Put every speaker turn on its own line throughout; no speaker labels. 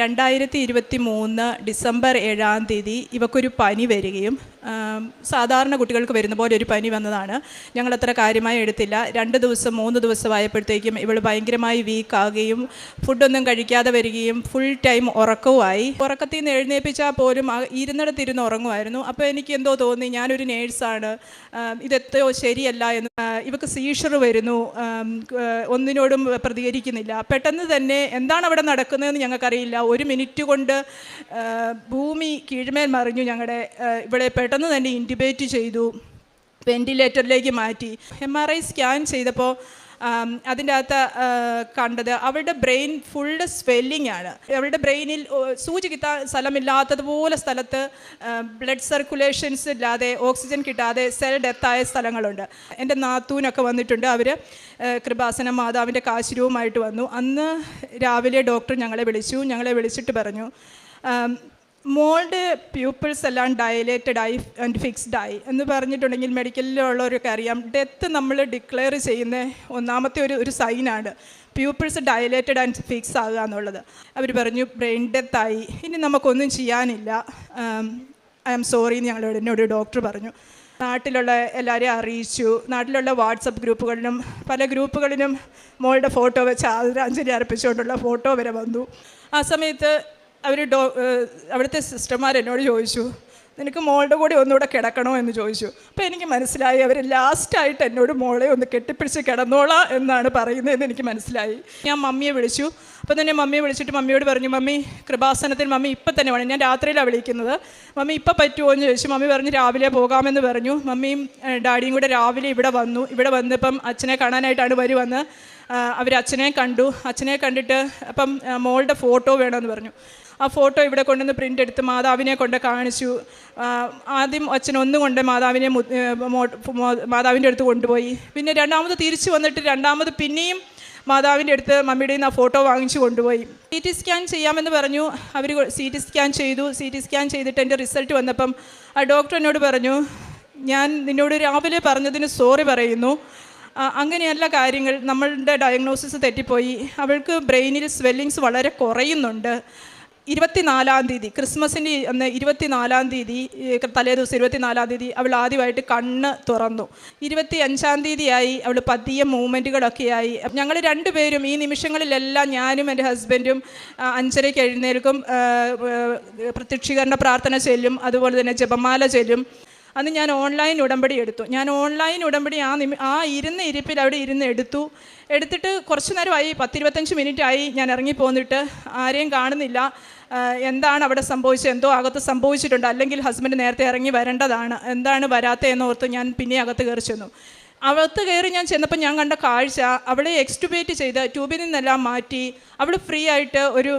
രണ്ടായിരത്തി ഇരുപത്തി മൂന്ന് ഡിസംബർ ഏഴാം തീയതി ഇവക്കൊരു പനി വരികയും സാധാരണ കുട്ടികൾക്ക് വരുന്ന പോലെ ഒരു പനി വന്നതാണ്. ഞങ്ങൾ അത്ര കാര്യമായി എടുത്തില്ല. രണ്ട് ദിവസം മൂന്ന് ദിവസമായപ്പോഴത്തേക്കും ഇവൾ ഭയങ്കരമായി വീക്കാകുകയും ഫുഡൊന്നും കഴിക്കാതെ വരികയും ഫുൾ ടൈം ഉറക്കവുമായി. ഉറക്കത്തിൽ നിന്ന് എഴുന്നേൽപ്പിച്ചാൽ പോലും ഇരുന്നിടത്തിരുന്ന് ഉറങ്ങുമായിരുന്നു. അപ്പോൾ എനിക്ക് എന്തോ തോന്നി ഞാനൊരു നേഴ്സാണ് ഇതെത്തയോ ശരിയല്ല എന്ന്. ഇവക്ക് സീഷർ വരുന്നു ഒന്നിനോടും പ്രതികരിക്കുന്നില്ല. പെട്ടെന്ന് തന്നെ എന്താണ് അവിടെ നടക്കുന്നതെന്ന് ഞങ്ങൾക്കറിയില്ല ഒരു മിനിറ്റ് കൊണ്ട് ഭൂമി കീഴ്മേൽ മറിഞ്ഞു ഞങ്ങളുടെ ഇവിടെ പെട്ടെന്ന് തന്നെ ഇന്റിബേറ്റ് ചെയ്തു വെന്റിലേറ്ററിലേക്ക് മാറ്റി. എം ആർ ഐ സ്കാൻ ചെയ്തപ്പോൾ അതിന്റെ അകത്ത് കണ്ടത് അവളുടെ ബ്രെയിൻ ഫുൾ സ്വെല്ലിംഗ് ആണ്. അവരുടെ ബ്രെയിനിൽ സൂചി കിട്ടാൻ സ്ഥലമില്ലാത്തതുപോലെ സ്ഥലത്ത് ബ്ലഡ് സർക്കുലേഷൻസ് ഇല്ലാതെ ഓക്സിജൻ കിട്ടാതെ സെൽ ഡെത്തായ സ്ഥലങ്ങളുണ്ട്. എന്റെ നാത്തൂനൊക്കെ വന്നിട്ടുണ്ട്. അവർ കൃപാസന മാതാവിന്റെ കാശുരവുമായിട്ട് വന്നു. അന്ന് രാവിലെ ഡോക്ടർ ഞങ്ങളെ വിളിച്ചു. ഞങ്ങളെ വിളിച്ചിട്ട് പറഞ്ഞു മോളുടെ പ്യൂപ്പിൾസ് എല്ലാം ഡയലേറ്റഡ് ആയി ആൻഡ് ഫിക്സ്ഡ് ആയി എന്ന് പറഞ്ഞിട്ടുണ്ടെങ്കിൽ മെഡിക്കലിലുള്ളവരൊക്കെ അറിയാം. ഡെത്ത് നമ്മൾ ഡിക്ലെയർ ചെയ്യുന്ന ഒന്നാമത്തെ ഒരു ഒരു സൈനാണ് പ്യൂപ്പിൾസ് ഡയലേറ്റഡ് ആൻഡ് ഫിക്സ് ആകുക എന്നുള്ളത്. അവർ പറഞ്ഞു ബ്രെയിൻ ഡെത്തായി ഇനി നമുക്കൊന്നും ചെയ്യാനില്ല. ഐ ആം സോറി എന്ന് ഞങ്ങളോട് എന്നോട് ഡോക്ടർ പറഞ്ഞു. നാട്ടിലുള്ള എല്ലാവരെയും അറിയിച്ചു. നാട്ടിലുള്ള വാട്സപ്പ് ഗ്രൂപ്പുകളിലും പല ഗ്രൂപ്പുകളിലും മോളുടെ ഫോട്ടോ വെച്ച് ആദരാഞ്ജലി അർപ്പിച്ചുകൊണ്ടുള്ള ഫോട്ടോ വരെ വന്നു. ആ സമയത്ത് അവർ ഡോ അവിടുത്തെ സിസ്റ്റർമാർ എന്നോട് ചോദിച്ചു നിനക്ക് മോളുടെ കൂടെ ഒന്നുകൂടെ കിടക്കണോ? എന്ന് ചോദിച്ചു. അപ്പോൾ എനിക്ക് മനസ്സിലായി അവർ ലാസ്റ്റായിട്ട് എന്നോട് മോളെ ഒന്ന് കെട്ടിപ്പിടിച്ച് കിടന്നോളാ എന്നാണ് പറയുന്നതെന്ന് എനിക്ക് മനസ്സിലായി. ഞാൻ മമ്മിയെ വിളിച്ചു. അപ്പോൾ തന്നെ മമ്മിയെ വിളിച്ചിട്ട് മമ്മിയോട് പറഞ്ഞു മമ്മി കൃപാസനത്തിൽ മമ്മി ഇപ്പം തന്നെ വേണം. ഞാൻ രാത്രിയിലാണ് വിളിക്കുന്നത്. മമ്മി ഇപ്പം പറ്റുമോ എന്ന് ചോദിച്ചു. മമ്മി പറഞ്ഞു രാവിലെ പോകാമെന്ന് പറഞ്ഞു. മമ്മിയും ഡാഡിയും കൂടെ രാവിലെ ഇവിടെ വന്നു. ഇവിടെ വന്നപ്പം അച്ഛനെ കാണാനായിട്ടാണ് വരുവന്ന് അവർ അച്ഛനെ കണ്ടു. അച്ഛനെ കണ്ടിട്ട് അപ്പം മോളുടെ ഫോട്ടോ വേണമെന്ന് പറഞ്ഞു. ആ ഫോട്ടോ ഇവിടെ കൊണ്ടുവന്ന് പ്രിന്റ് എടുത്ത് മാതാവിനെ കൊണ്ട് കാണിച്ചു. ആദ്യം അച്ഛൻ ഒന്നും കൊണ്ട് മാതാവിനെ മാതാവിന്റെ അടുത്ത് കൊണ്ടുപോയി. പിന്നെ രണ്ടാമത് തിരിച്ചു വന്നിട്ട് രണ്ടാമത് പിന്നെയും മാതാവിന്റെ അടുത്ത് മമ്മിയുടെ നിന്ന് ആ ഫോട്ടോ വാങ്ങിച്ചു കൊണ്ടുപോയി. സി ടി സ്കാൻ ചെയ്യാമെന്ന് പറഞ്ഞു. അവർ സി ടി സ്കാൻ ചെയ്തു. സി ടി സ്കാൻ ചെയ്തിട്ട് എന്റെ റിസൾട്ട് വന്നപ്പം ആ ഡോക്ടർ എന്നോട് പറഞ്ഞു ഞാൻ നിന്നോട് രാവിലെ പറഞ്ഞതിന് സോറി പറയുന്നു. അങ്ങനെയല്ല കാര്യങ്ങൾ. നമ്മളുടെ ഡയഗ്നോസിസ് തെറ്റിപ്പോയി. അവൾക്ക് ബ്രെയിനിൽ സ്വെല്ലിങ്സ് വളരെ കുറയുന്നുണ്ട്. ഇരുപത്തിനാലാം തീയതി ക്രിസ്മസിന്റെ അന്ന് ഇരുപത്തിനാലാം തീയതി തലേ ദിവസം ഇരുപത്തിനാലാം തീയതി അവൾ ആദ്യമായിട്ട് കണ്ണ് തുറന്നു. ഇരുപത്തി അഞ്ചാം തീയതിയായി അവൾ പതിയ മൂവ്മെന്റുകളൊക്കെയായി. ഞങ്ങൾ രണ്ടുപേരും ഈ നിമിഷങ്ങളിലെല്ലാം ഞാനും എന്റെ ഹസ്ബൻഡും അഞ്ചരയ്ക്ക് എഴുന്നേൽക്കും പ്രത്യക്ഷീകരണ പ്രാർത്ഥന ചെല്ലും അതുപോലെ തന്നെ ജപമാല ചെല്ലും. അന്ന് ഞാൻ ഓൺലൈൻ ഉടമ്പടി എടുത്തു. ഞാൻ ഓൺലൈൻ ഉടമ്പടി ആ നിമി ആ ഇരുന്ന ഇരിപ്പിൽ അവിടെ ഇരുന്ന് എടുത്തു. എടുത്തിട്ട് കുറച്ച് നേരമായി പത്തിരുപത്തഞ്ച് മിനിറ്റ് ആയി ഞാൻ ഇറങ്ങി പോന്നിട്ട്. ആരെയും കാണുന്നില്ല. എന്താണ് അവിടെ സംഭവിച്ചത്? എന്തോ അകത്ത് സംഭവിച്ചിട്ടുണ്ട്. അല്ലെങ്കിൽ ഹസ്ബൻഡ് നേരത്തെ ഇറങ്ങി വരേണ്ടതാണ്. എന്താണ് വരാത്തതെന്ന് ഓർത്ത് ഞാൻ പിന്നെ അകത്ത് കയറി ചെന്നു. അകത്ത് കയറി ഞാൻ ചെന്നപ്പോൾ ഞാൻ കണ്ട കാഴ്ച അവളെ എക്സ്റ്റുബേറ്റ് ചെയ്ത് ട്യൂബിൽ നിന്നെല്ലാം മാറ്റി അവൾ ഫ്രീ ആയിട്ട് ഒരു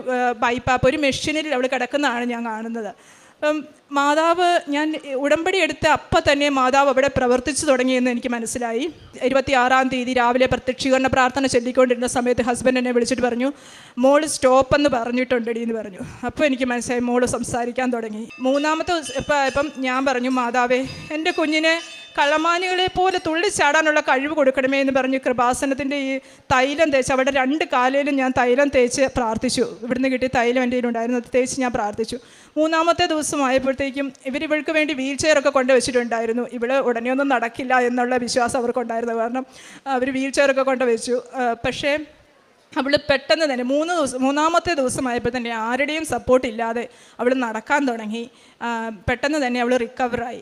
ബൈപ്പാപ്പ് ഒരു മെഷീനിൽ അവൾ കിടക്കുന്നതാണ് ഞാൻ കാണുന്നത്. അപ്പം മാതാവ് ഞാൻ ഉടമ്പടി എടുത്ത അപ്പം തന്നെ മാതാവ് അവിടെ പ്രവർത്തിച്ചു തുടങ്ങിയെന്ന് എനിക്ക് മനസ്സിലായി. ഇരുപത്തി ആറാം തീയതി രാവിലെ പ്രത്യക്ഷീകരണ പ്രാർത്ഥന ചൊല്ലിക്കൊണ്ടിരുന്ന സമയത്ത് ഹസ്ബൻഡ് എന്നെ വിളിച്ചിട്ട് പറഞ്ഞു മോൾ സ്റ്റോപ്പ് എന്ന് പറഞ്ഞിട്ടുണ്ടടി എന്ന് പറഞ്ഞു. അപ്പോൾ എനിക്ക് മനസ്സിലായി മോൾ സംസാരിക്കാൻ തുടങ്ങി. മൂന്നാമത്തെ ഇപ്പം ഞാൻ പറഞ്ഞു മാതാവേ എന്റെ കുഞ്ഞിനെ കള്ളമാനികളെ പോലെ തുള്ളി ചാടാനുള്ള കഴിവ് കൊടുക്കണമേ എന്ന് പറഞ്ഞ് കൃപാസനത്തിന്റെ ഈ തൈലം തേച്ച് അവിടെ രണ്ട് കാലയിലും ഞാൻ തൈലം തേച്ച് പ്രാർത്ഥിച്ചു. ഇവിടുന്ന് കിട്ടിയ തൈലം എന്റെ ഉണ്ടായിരുന്നു അത് തേച്ച് ഞാൻ പ്രാർത്ഥിച്ചു. മൂന്നാമത്തെ ദിവസം ആയപ്പോഴത്തേക്കും ഇവർ ഇവൾക്ക് വേണ്ടി വീൽ ചെയറൊക്കെ കൊണ്ടുവച്ചിട്ടുണ്ടായിരുന്നു ഇവൾ ഉടനെ ഒന്നും നടക്കില്ല എന്നുള്ള വിശ്വാസം അവർക്കുണ്ടായിരുന്നു. കാരണം അവർ വീൽ ചെയറൊക്കെ കൊണ്ടുവച്ചു പക്ഷേ അവൾ പെട്ടെന്ന് തന്നെ മൂന്ന് ദിവസം മൂന്നാമത്തെ ദിവസമായപ്പോൾ തന്നെ ആരുടെയും സപ്പോർട്ട് ഇല്ലാതെ അവൾ നടക്കാൻ തുടങ്ങി. പെട്ടെന്ന് തന്നെ അവൾ റിക്കവറായി